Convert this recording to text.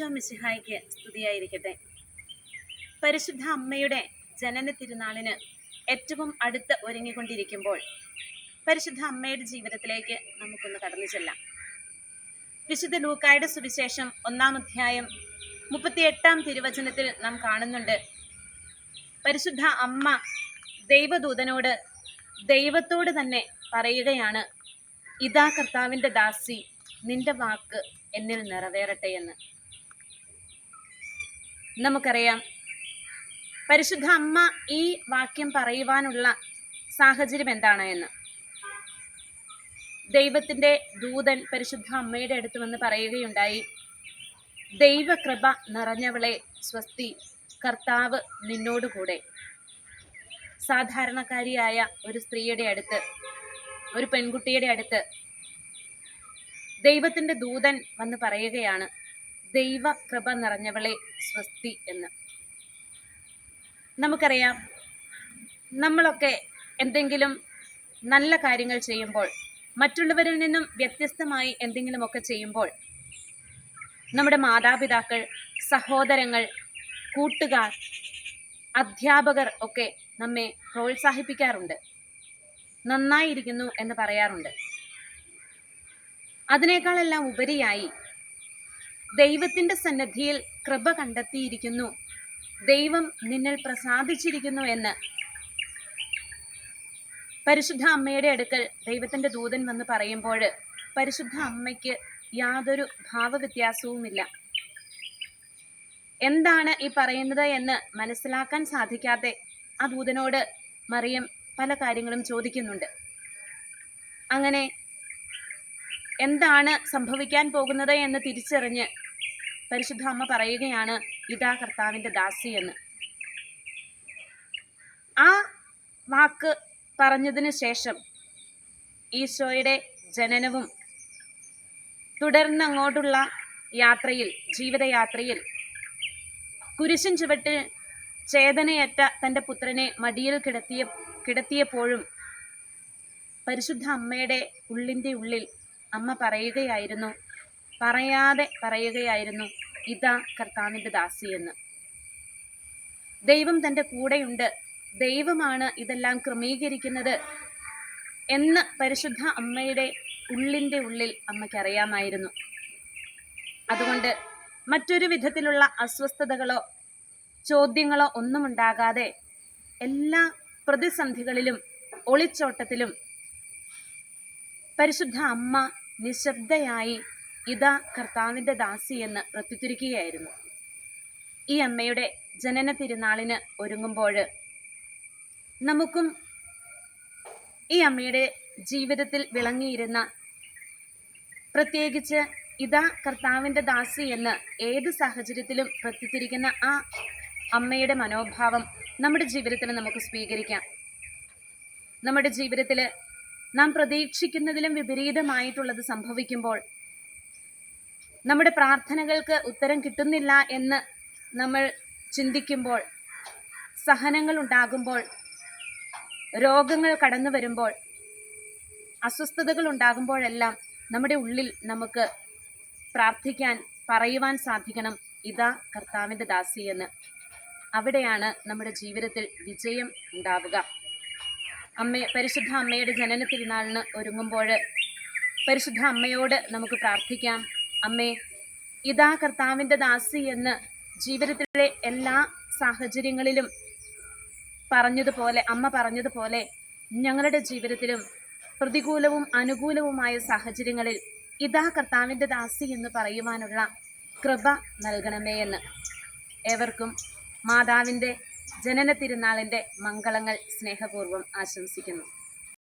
മിശിഹായ്ക്ക് സ്തുതിയായിരിക്കട്ടെ. പരിശുദ്ധ അമ്മയുടെ ജനന തിരുനാളിന് ഏറ്റവും അടുത്ത് ഒരുങ്ങിക്കൊണ്ടിരിക്കുമ്പോൾ പരിശുദ്ധ അമ്മയുടെ ജീവിതത്തിലേക്ക് നമുക്കൊന്ന് കടന്നു ചെല്ലാം. വിശുദ്ധ ലൂക്കായുടെ സുവിശേഷം ഒന്നാം അധ്യായം മുപ്പത്തിയെട്ടാം തിരുവചനത്തിൽ നാം കാണുന്നുണ്ട്. പരിശുദ്ധ അമ്മ ദൈവദൂതനോട് ദൈവത്തോട് തന്നെ പറയുകയാണ് ഇതാ കർത്താവിന്റെ ദാസി നിന്റെ വാക്ക് എന്നിൽ നിറവേറട്ടെ എന്ന്. നമുക്കറിയാം. പരിശുദ്ധ അമ്മ ഈ വാക്യം പറയുവാനുള്ള സാഹചര്യം എന്താണ് എന്ന്. ദൈവത്തിന്റെ ദൂതൻ പരിശുദ്ധ അമ്മയുടെ അടുത്ത് വന്ന് പറയുകയുണ്ടായി ദൈവകൃപ നിറഞ്ഞവളെ സ്വസ്തി കർത്താവ് നിന്നോടുകൂടെ സാധാരണക്കാരിയായ ഒരു സ്ത്രീയുടെ അടുത്ത് ഒരു പെൺകുട്ടിയുടെ അടുത്ത് ദൈവത്തിന്റെ ദൂതൻ വന്ന് പറയുകയാണ് ദൈവ കൃപ നിറഞ്ഞവളെ സ്വസ്തി എന്ന്. നമുക്കറിയാം നമ്മളൊക്കെ എന്തെങ്കിലും നല്ല കാര്യങ്ങൾ ചെയ്യുമ്പോൾ മറ്റുള്ളവരിൽ നിന്നും വ്യത്യസ്തമായി എന്തെങ്കിലുമൊക്കെ ചെയ്യുമ്പോൾ നമ്മുടെ മാതാപിതാക്കൾ സഹോദരങ്ങൾ കൂട്ടുകാർ അധ്യാപകർ ഒക്കെ നമ്മെ പ്രോത്സാഹിപ്പിക്കാറുണ്ട്. നന്നായിരിക്കുന്നു എന്ന് പറയാറുണ്ട്. അതിനേക്കാളെല്ലാം ഉപരിയായി ദൈവത്തിന്റെ സന്നദ്ധിയിൽ കൃപ കണ്ടെത്തിയിരിക്കുന്നു. ദൈവം നിന്നിൽ പ്രസാദിച്ചിരിക്കുന്നു എന്ന്. പരിശുദ്ധ അമ്മയുടെ അടുക്കൽ ദൈവത്തിന്റെ ദൂതൻ വന്ന് പറയുമ്പോൾ പരിശുദ്ധ അമ്മയ്ക്ക് യാതൊരു ഭാവവ്യത്യാസവുമില്ല. എന്താണ് ഈ പറയുന്നത് എന്ന് മനസ്സിലാക്കാൻ സാധിക്കാതെ ആ ദൂതനോട് മറിയം പല കാര്യങ്ങളും ചോദിക്കുന്നുണ്ട്. അങ്ങനെ എന്താണ് സംഭവിക്കാൻ പോകുന്നത് എന്ന് തിരിച്ചറിഞ്ഞ് പരിശുദ്ധ അമ്മ പറയുകയാണ് ഇതാ കർത്താവിന്റെ ദാസി എന്ന്. ആ വാക്ക് പറഞ്ഞതിന് ശേഷം ഈശോയുടെ ജനനവും തുടർന്ന് അങ്ങോട്ടുള്ള യാത്രയിൽ ജീവിതയാത്രയിൽ കുരിശൻ ചുവട്ടിൽ ചേതനയറ്റ തന്റെ പുത്രനെ മടിയിൽ കിടത്തിയ കിടത്തിയപ്പോഴും പരിശുദ്ധ അമ്മയുടെ ഉള്ളിന്റെ ഉള്ളിൽ അമ്മ പറയുകയായിരുന്നു. പറയാതെ പറയുകയായിരുന്നു ഇതാ കർത്താവിന്റെ ദാസി എന്ന്. ദൈവം തന്റെ കൂടെയുണ്ട്. ദൈവമാണ് ഇതെല്ലാം ക്രമീകരിക്കുന്നത് എന്ന് പരിശുദ്ധ അമ്മയുടെ ഉള്ളിന്റെ ഉള്ളിൽ അമ്മയ്ക്ക് അറിയാമായിരുന്നു. അതുകൊണ്ട് മറ്റൊരു വിധത്തിലുള്ള അസ്വസ്ഥതകളോ ചോദ്യങ്ങളോ ഒന്നും ഉണ്ടാകാതെ എല്ലാ പ്രതിസന്ധികളിലും ഒളിച്ചോട്ടത്തിലും പരിശുദ്ധ അമ്മ നിശബ്ദയായി ഇതാ കർത്താവിന്റെ ദാസി എന്ന് പ്രത്യുത്തിരിക്കുകയായിരുന്നു ഈ അമ്മയുടെ ജനന തിരുനാളിന് ഒരുങ്ങുമ്പോൾ നമുക്കും ഈ അമ്മയുടെ ജീവിതത്തിൽ വിളങ്ങിയിരുന്ന പ്രത്യേകിച്ച് ഇതാ കർത്താവിന്റെ ദാസി എന്ന് ഏത് സാഹചര്യത്തിലും പ്രത്യുത്തിരിക്കുന്ന ആ അമ്മയുടെ മനോഭാവം നമ്മുടെ ജീവിതത്തിൽ നമുക്ക് സ്വീകരിക്കാം. നമ്മുടെ ജീവിതത്തിൽ നാം പ്രതീക്ഷിക്കുന്നതിലും വിപരീതമായിട്ടുള്ളത് സംഭവിക്കുമ്പോൾ നമ്മുടെ പ്രാർത്ഥനകൾക്ക് ഉത്തരം കിട്ടുന്നില്ല എന്ന് നമ്മൾ ചിന്തിക്കുമ്പോൾ സഹനങ്ങൾ ഉണ്ടാകുമ്പോൾ രോഗങ്ങൾ കടന്നു വരുമ്പോൾ അസ്വസ്ഥതകൾ ഉണ്ടാകുമ്പോഴെല്ലാം നമ്മുടെ ഉള്ളിൽ നമുക്ക് പ്രാർത്ഥിക്കാൻ പറയുവാൻ സാധിക്കണം. ഇതാ കർത്താവിന്റെ ദാസി എന്ന്. അവിടെയാണ് നമ്മുടെ ജീവിതത്തിൽ വിജയം ഉണ്ടാവുക. അമ്മ പരിശുദ്ധ അമ്മയുടെ ജനന തിരുനാളിന് ഒരുങ്ങുമ്പോൾ പരിശുദ്ധ അമ്മയോട് നമുക്ക് പ്രാർത്ഥിക്കാം. അമ്മേ ഇതാ കർത്താവിന്റെ ദാസി എന്ന് ജീവിതത്തിലെ എല്ലാ സാഹചര്യങ്ങളിലും പറഞ്ഞതുപോലെ അമ്മ പറഞ്ഞതുപോലെ ഞങ്ങളുടെ ജീവിതത്തിലും പ്രതികൂലവും അനുകൂലവുമായ സാഹചര്യങ്ങളിൽ ഇതാ കർത്താവിന്റെ ദാസി എന്ന് പറയുവാനുള്ള കൃപ നൽകണമേ എന്ന് ഏവർക്കും മാതാവിന്റെ ജനന തിരുനാളിന്റെ മംഗളങ്ങൾ സ്നേഹപൂർവം ആശംസിക്കുന്നു.